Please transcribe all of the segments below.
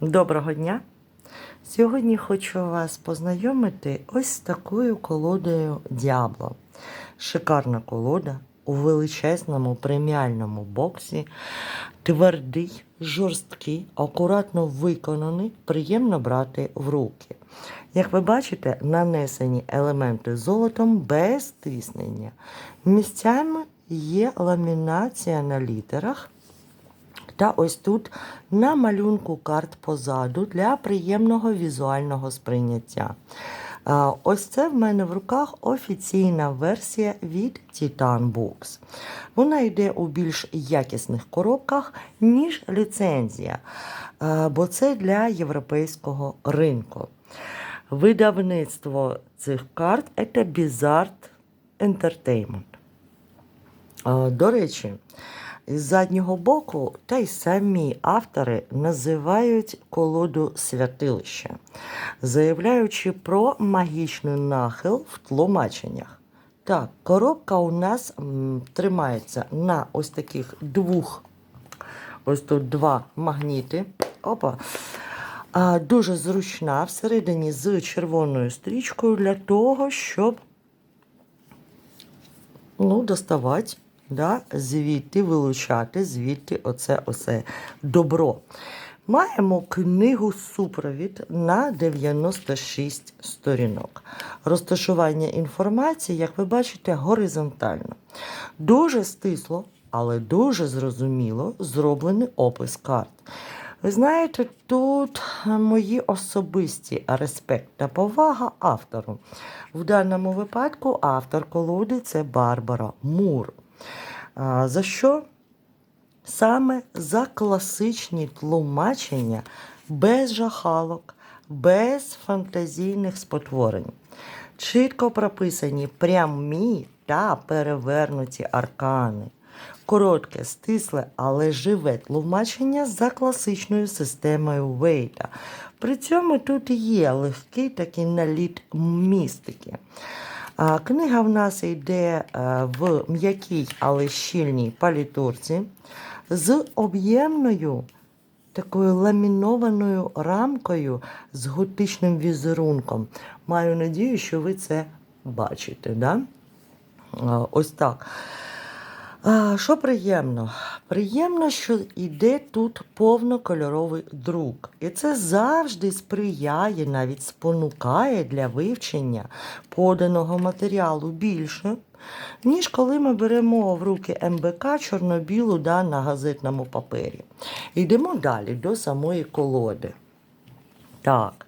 Доброго дня! Сьогодні хочу вас познайомити ось з такою колодою Діабло. Шикарна колода у величезному преміальному боксі. Твердий, жорсткий, акуратно виконаний, приємно брати в руки. Як ви бачите, нанесені елементи золотом без тиснення. Місцями є ламінація на літерах. Та ось тут на малюнку карт позаду для приємного візуального сприйняття. Ось це в мене в руках офіційна версія від Titan Books. Вона йде у більш якісних коробках, ніж ліцензія, бо це для європейського ринку. Видавництво цих карт це Bizart Entertainment. До речі, з заднього боку та й самі автори називають колоду святилище, заявляючи про магічний нахил в тлумаченнях. Так, коробка у нас тримається на ось таких двох, ось тут два магніти. Опа. А, дуже зручна всередині з червоною стрічкою для того, щоб ну, доставати, да, звідти вилучати, звідти оце оце добро. Маємо книгу супровід на 96 сторінок. Розташування інформації, як ви бачите, горизонтально. Дуже стисло, але дуже зрозуміло зроблений опис карт. Ви знаєте, тут мої особисті респект та повага автору. В даному випадку автор колоди це Барбара Мур. За що? Саме за класичні тлумачення без жахалок, без фантазійних спотворень. Чітко прописані прямі та перевернуті аркани. Коротке, стисле, але живе тлумачення за класичною системою Вейта. При цьому тут є легкий такий наліт містики. Книга в нас йде е, в м'якій, але щільній палітурці з об'ємною такою ламінованою рамкою з готичним візерунком. Маю надію, що ви це бачите. Да? Ось так. А, Що приємно? Приємно, що йде тут повнокольоровий друк. І це завжди сприяє, навіть спонукає для вивчення поданого матеріалу більше, ніж коли ми беремо в руки МБК чорно-білу да, на газетному папері. Йдемо далі до самої колоди. Так.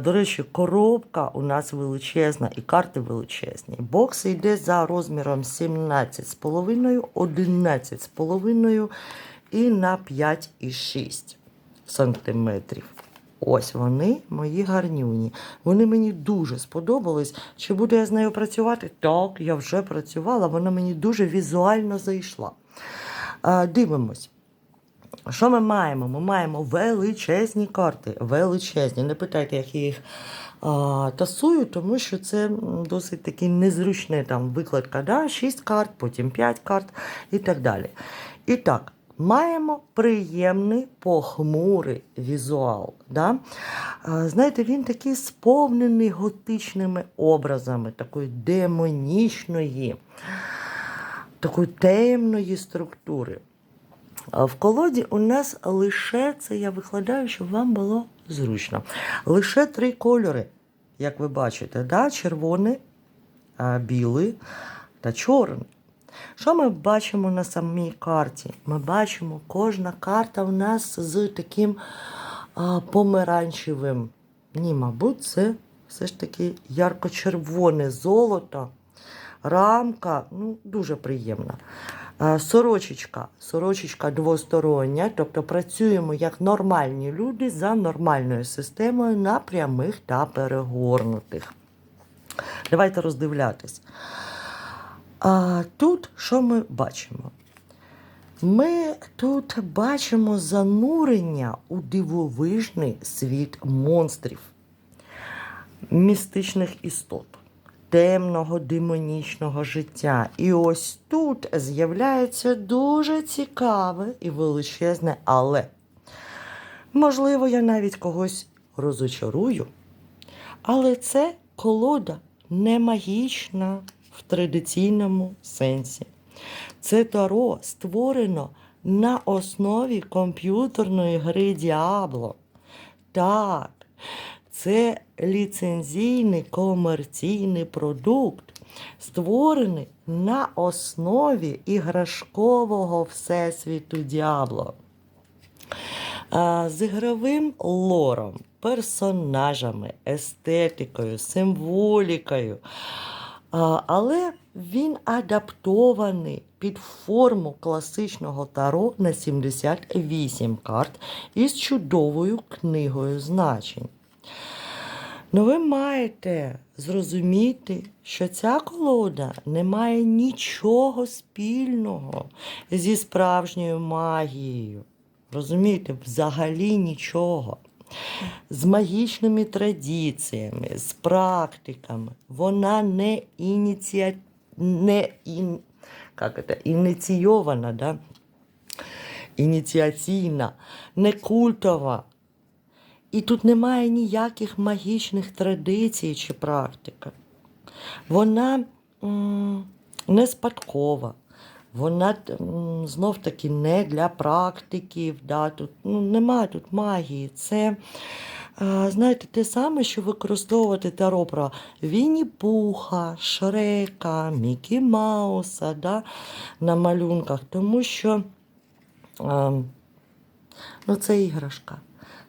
До речі, коробка у нас величезна і карти величезні. Бокс йде за розміром 17,5, 11,5 і на 5,6 сантиметрів. Ось вони, мої гарнюні. Вони мені дуже сподобались. Чи буду я з нею працювати? Так, я вже працювала, вона мені дуже візуально зайшла. Дивимось. Що ми маємо? Ми маємо величезні карти. Величезні. Не питайте, як я їх а, тасую, тому що це досить таки незручне там викладка. Да? 6 карт, потім 5 карт і так далі. І так, маємо приємний похмурий візуал. Да? А, знаєте, він такий сповнений готичними образами, такої демонічної, такої темної структури. В колоді у нас лише це я викладаю, щоб вам було зручно. Лише три кольори, як ви бачите, да? червоний, білий та чорний. Що ми бачимо на самій карті? Ми бачимо, кожна карта у нас з таким а, помаранчевим. Ні, мабуть, це все ж таки ярко-червоне золото. Рамка, ну, дуже приємна. Е, Сорочечка, сорочечка двостороння, тобто працюємо як нормальні люди за нормальною системою на прямих та перегорнутих. Давайте роздивлятись. А тут що ми бачимо? Ми тут бачимо занурення у дивовижний світ монстрів, містичних істот темного демонічного життя. І ось тут з'являється дуже цікаве і величезне але. Можливо, я навіть когось розочарую. Але це колода не магічна в традиційному сенсі. Це таро створено на основі комп'ютерної гри Діабло. Так, це ліцензійний комерційний продукт, створений на основі іграшкового всесвіту Діабло. З ігровим лором, персонажами, естетикою, символікою. Але він адаптований під форму класичного таро на 78 карт із чудовою книгою значень. Ну, ви маєте зрозуміти, що ця колода не має нічого спільного зі справжньою магією. Розумієте, взагалі нічого. З магічними традиціями, з практиками. Вона не, ініціа... не ін... як це? ініційована, да? ініціаційна, не культова. І тут немає ніяких магічних традицій чи практика. Вона не спадкова, вона знов таки не для практиків. Да? Тут ну, немає тут магії. Це, знаєте, те саме, що використовувати таро про Вінні Пуха, Шрека, Мікі Мауса да? на малюнках, тому що е, ну, це іграшка.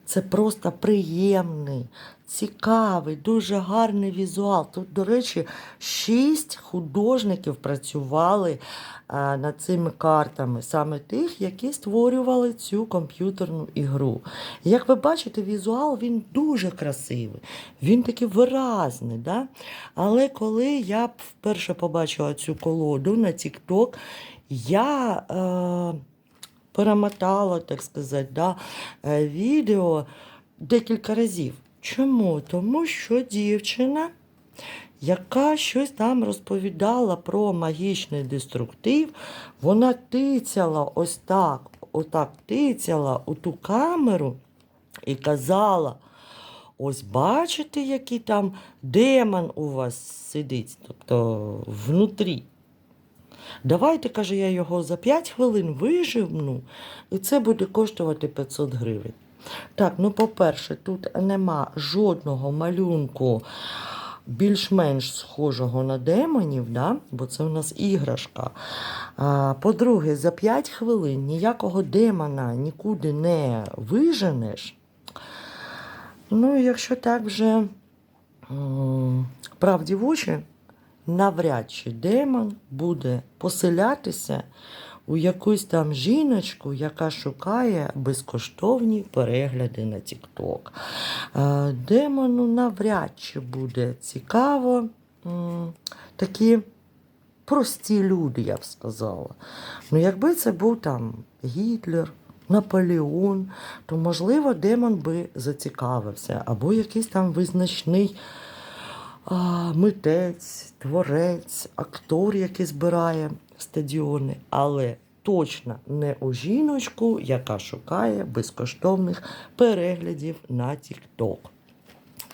Це просто приємний, цікавий, дуже гарний візуал. Тут, до речі, шість художників працювали а, над цими картами, саме тих, які створювали цю комп'ютерну ігру. Як ви бачите, візуал він дуже красивий, він такий виразний. Да? Але коли я вперше побачила цю колоду на TikTok, я. Е, перемотала, так сказати, да, е, відео декілька разів. Чому? Тому що дівчина, яка щось там розповідала про магічний деструктив, вона тицяла ось так, отак тицяла у ту камеру і казала. Ось бачите, який там демон у вас сидить, тобто внутрі. Давайте, каже, я його за 5 хвилин виживну, і це буде коштувати 500 гривень. Так, ну, по-перше, тут нема жодного малюнку більш-менш схожого на демонів, да? бо це у нас іграшка. По-друге, за 5 хвилин ніякого демона нікуди не виженеш. Ну, якщо так вже правді в очі, навряд чи демон буде поселятися у якусь там жіночку, яка шукає безкоштовні перегляди на TikTok. Е, Демону навряд чи буде цікаво такі прості люди, я б сказала. Ну, якби це був там Гітлер. Наполеон, то, можливо, демон би зацікавився, або якийсь там визначний митець, творець, актор, який збирає стадіони, але точно не у жіночку, яка шукає безкоштовних переглядів на TikTok.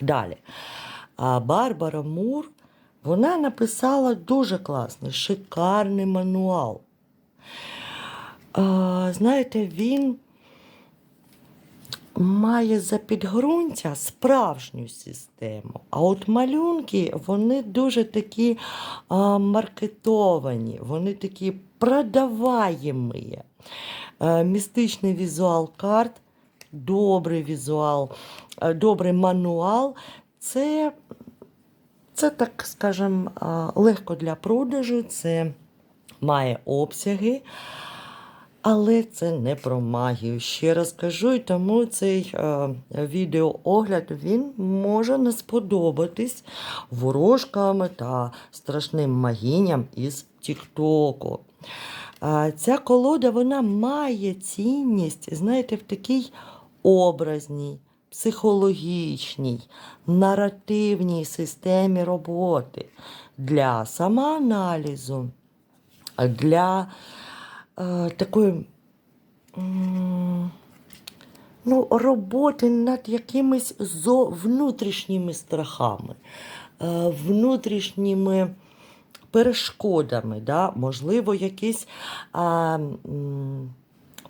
Далі. А Барбара Мур вона написала дуже класний, шикарний мануал. Знаєте, він має за підґрунтя справжню систему. А от малюнки, вони дуже такі а, маркетовані, вони такі продаваємі. Містичний візуал карт, добрий візуал, добрий мануал. Це, це так скажемо, а, легко для продажу, це має обсяги. Але це не про магію. Ще раз кажу, і тому цей е, відеоогляд він може не сподобатись ворожкам та страшним магіням із Тіктоку. Е, ця колода вона має цінність, знаєте, в такій образній, психологічній, наративній системі роботи для самоаналізу, для такої ну, роботи над якимись зо внутрішніми страхами, е, внутрішніми перешкодами, да? можливо, якісь а,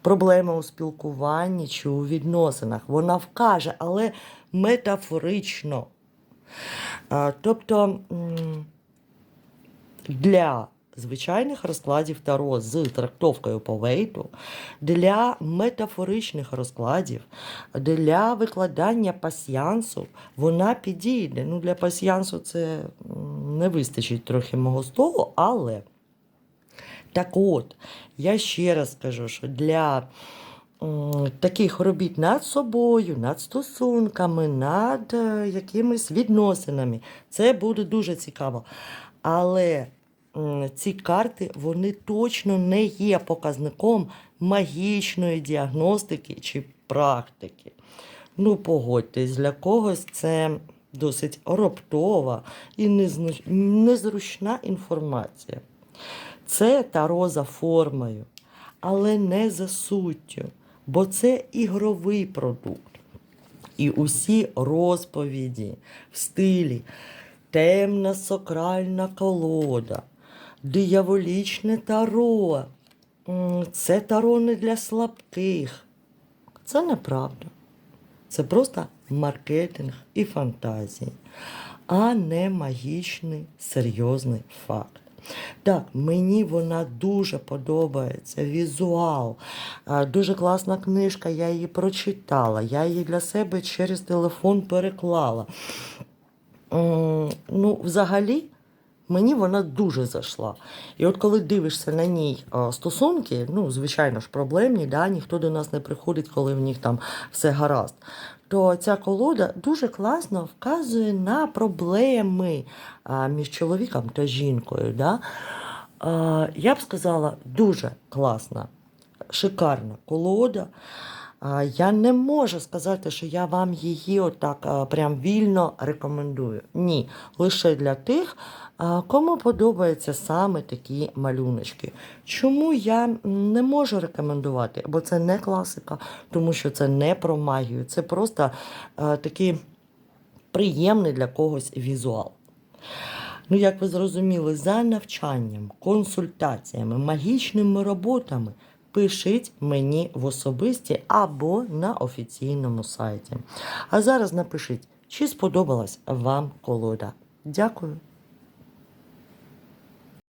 проблеми у спілкуванні чи у відносинах. Вона вкаже, але метафорично. А, тобто для звичайних розкладів Таро з трактовкою по вейту, для метафоричних розкладів, для викладання пасіянсу вона підійде. Ну, для пасіянсу це не вистачить трохи мого столу, але так от, я ще раз скажу, що для таких робіт над собою, над стосунками, над е, якимись відносинами, це буде дуже цікаво. Але ці карти вони точно не є показником магічної діагностики чи практики. Ну, погодьтесь, для когось це досить раптова і незручна інформація. Це таро за формою, але не за суттю, бо це ігровий продукт. І усі розповіді в стилі темна сакральна колода, дияволічне таро. Це таро не для слабких. Це неправда. Це просто маркетинг і фантазії, а не магічний серйозний факт. Так, мені вона дуже подобається. Візуал. Дуже класна книжка, я її прочитала. Я її для себе через телефон переклала. Ну, взагалі, мені вона дуже зайшла. І от коли дивишся на ній стосунки, ну, звичайно ж, проблемні, да? ніхто до нас не приходить, коли в них там все гаразд. То ця колода дуже класно вказує на проблеми між чоловіком та жінкою. Да? Я б сказала, дуже класна, шикарна колода. Я не можу сказати, що я вам її отак прям вільно рекомендую. Ні, лише для тих, кому подобаються саме такі малюночки. Чому я не можу рекомендувати? Бо це не класика, тому що це не про магію, це просто такий приємний для когось візуал. Ну, як ви зрозуміли, за навчанням, консультаціями, магічними роботами пишіть мені в особисті або на офіційному сайті. А зараз напишіть, чи сподобалась вам колода. Дякую.